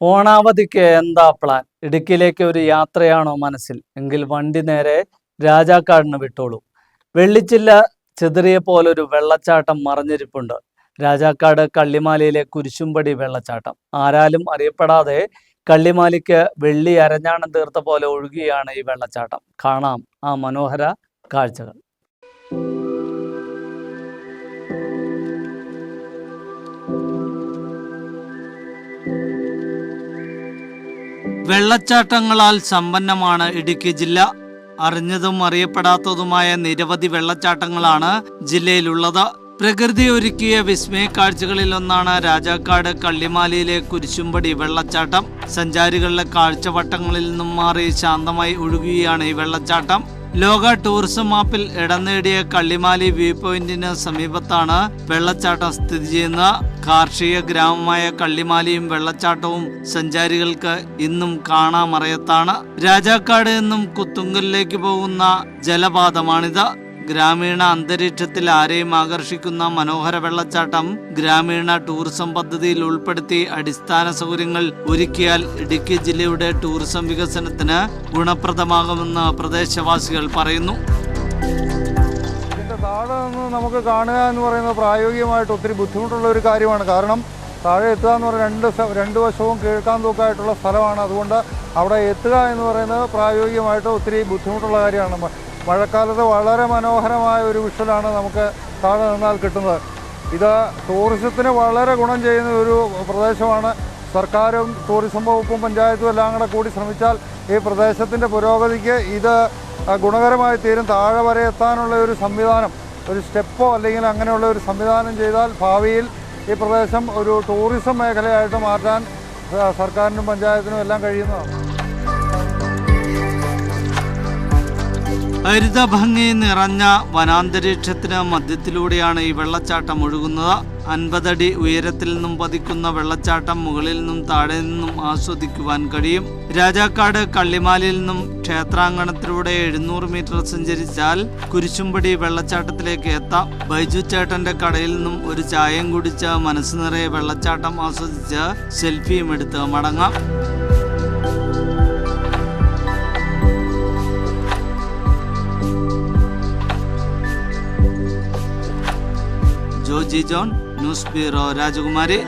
ഓണാവധിക്ക് എന്താ പ്ലാൻ ഇടുക്കിയിലേക്ക് ഒരു യാത്രയാണോ മനസ്സിൽ? എങ്കിൽ വണ്ടി നേരെ രാജാക്കാടിന് വിട്ടോളൂ. വെള്ളിച്ചില്ല ചെതറിയ പോലൊരു വെള്ളച്ചാട്ടം മറഞ്ഞിരിപ്പുണ്ട്. രാജാക്കാട് കള്ളിമാലയിലെ കുരിശുംപടി വെള്ളച്ചാട്ടം. ആരാലും അറിയപ്പെടാതെ കള്ളിമാലിക്ക് വെള്ളി അരഞ്ഞാണം തീർത്ത പോലെ ഒഴുകിയാണ് ഈ വെള്ളച്ചാട്ടം. കാണാം ആ മനോഹര കാഴ്ചകൾ. വെള്ളച്ചാട്ടങ്ങളാൽ സമ്പന്നമാണ് ഇടുക്കി ജില്ല. അറിഞ്ഞതും അറിയപ്പെടാത്തതുമായ നിരവധി വെള്ളച്ചാട്ടങ്ങളാണ് ജില്ലയിലുള്ളത്. പ്രകൃതി ഒരുക്കിയ വിസ്മയ കാഴ്ചകളിൽ ഒന്നാണ് രാജാക്കാട് കള്ളിമാലിയിലെ കുരിശുംപടി വെള്ളച്ചാട്ടം. സഞ്ചാരികളുടെ കാഴ്ചവട്ടങ്ങളിൽ നിന്നും മാറി ശാന്തമായി ഒഴുകുകയാണ് ഈ വെള്ളച്ചാട്ടം. ലോക ടൂറിസം മാപ്പിൽ ഇടം നേടിയ കള്ളിമാലി വ്യൂ പോയിന്റിന് സമീപത്താണ് വെള്ളച്ചാട്ടം സ്ഥിതി ചെയ്യുന്ന കാർഷിക ഗ്രാമമായ കള്ളിമാലിയും വെള്ളച്ചാട്ടവും സഞ്ചാരികൾക്ക് ഇന്നും കാണാമറയത്താണ്. രാജാക്കാട് നിന്നും കുത്തുങ്കലിലേക്ക് പോകുന്ന ജലപാതമാണിത്. ഗ്രാമീണ അന്തരീക്ഷത്തിൽ ആരെയും ആകർഷിക്കുന്ന മനോഹര വെള്ളച്ചാട്ടം ഗ്രാമീണ ടൂറിസം പദ്ധതിയിൽ ഉൾപ്പെടുത്തി അടിസ്ഥാന സൗകര്യങ്ങൾ ഒരുക്കിയാൽ ഇടുക്കി ജില്ലയുടെ ടൂറിസം വികസനത്തിന് ഗുണപ്രദമാകുമെന്ന് പ്രദേശവാസികൾ പറയുന്നു. താഴെ നിന്ന് നമുക്ക് കാണുക എന്ന് പറയുന്നത് പ്രായോഗികമായിട്ട് ഒത്തിരി ബുദ്ധിമുട്ടുള്ള ഒരു കാര്യമാണ്. കാരണം താഴെ എത്തുക എന്ന് പറയുന്നത് രണ്ട് രണ്ട് വശവും കീഴ്ക്കാൻ തൂക്കായിട്ടുള്ള സ്ഥലമാണ്. അതുകൊണ്ട് അവിടെ എത്തുക എന്ന് പറയുന്നത് പ്രായോഗികമായിട്ട് ഒത്തിരി ബുദ്ധിമുട്ടുള്ള കാര്യമാണ്. മഴക്കാലത്ത് വളരെ മനോഹരമായ ഒരു വിഷലാണ് നമുക്ക് താഴെ നിന്നാൽ കിട്ടുന്നത്. ഇത് ടൂറിസത്തിന് വളരെ ഗുണം ചെയ്യുന്ന ഒരു പ്രദേശമാണ്. സർക്കാരും ടൂറിസം വകുപ്പും പഞ്ചായത്തും എല്ലാം കൂടെ കൂടി ശ്രമിച്ചാൽ ഈ പ്രദേശത്തിന്റെ പുരോഗതിക്ക് ഇത് ഗുണകരമായി തീരും. താഴെ വരെ എത്താനുള്ള ഒരു സംവിധാനം ഒരു സ്റ്റെപ്പോ അല്ലെങ്കിൽ അങ്ങനെയുള്ള ഒരു സംവിധാനം ചെയ്താൽ ഭാവിയിൽ ഈ പ്രദേശം ഒരു ടൂറിസം മേഖലയായിട്ട് മാറ്റാൻ സർക്കാരിനും പഞ്ചായത്തിനും എല്ലാം കഴിയുന്നതാണ്. ഹരിതഭംഗി നിറഞ്ഞ വനാന്തരീക്ഷത്തിന് മധ്യത്തിലൂടെയാണ് ഈ വെള്ളച്ചാട്ടം ഒഴുകുന്നത്. അൻപതടി ഉയരത്തിൽ നിന്നും പതിക്കുന്ന വെള്ളച്ചാട്ടം മുകളിൽ നിന്നും താഴെ നിന്നും ആസ്വദിക്കുവാൻ കഴിയും. രാജാക്കാട് കള്ളിമാലിൽ നിന്നും ക്ഷേത്രാങ്കണത്തിലൂടെ എഴുന്നൂറ് മീറ്റർ സഞ്ചരിച്ചാൽ കുരിശുംപടി വെള്ളച്ചാട്ടത്തിലേക്ക് എത്താം. ബൈജു ചേട്ടന്റെ കടയിൽ നിന്നും ഒരു ചായം കുടിച്ച് മനസ്സ് നിറയെ വെള്ളച്ചാട്ടം ആസ്വദിച്ച് സെൽഫിയും എടുത്ത് മടങ്ങാം. जिजन नुस्पी र राजकुमारी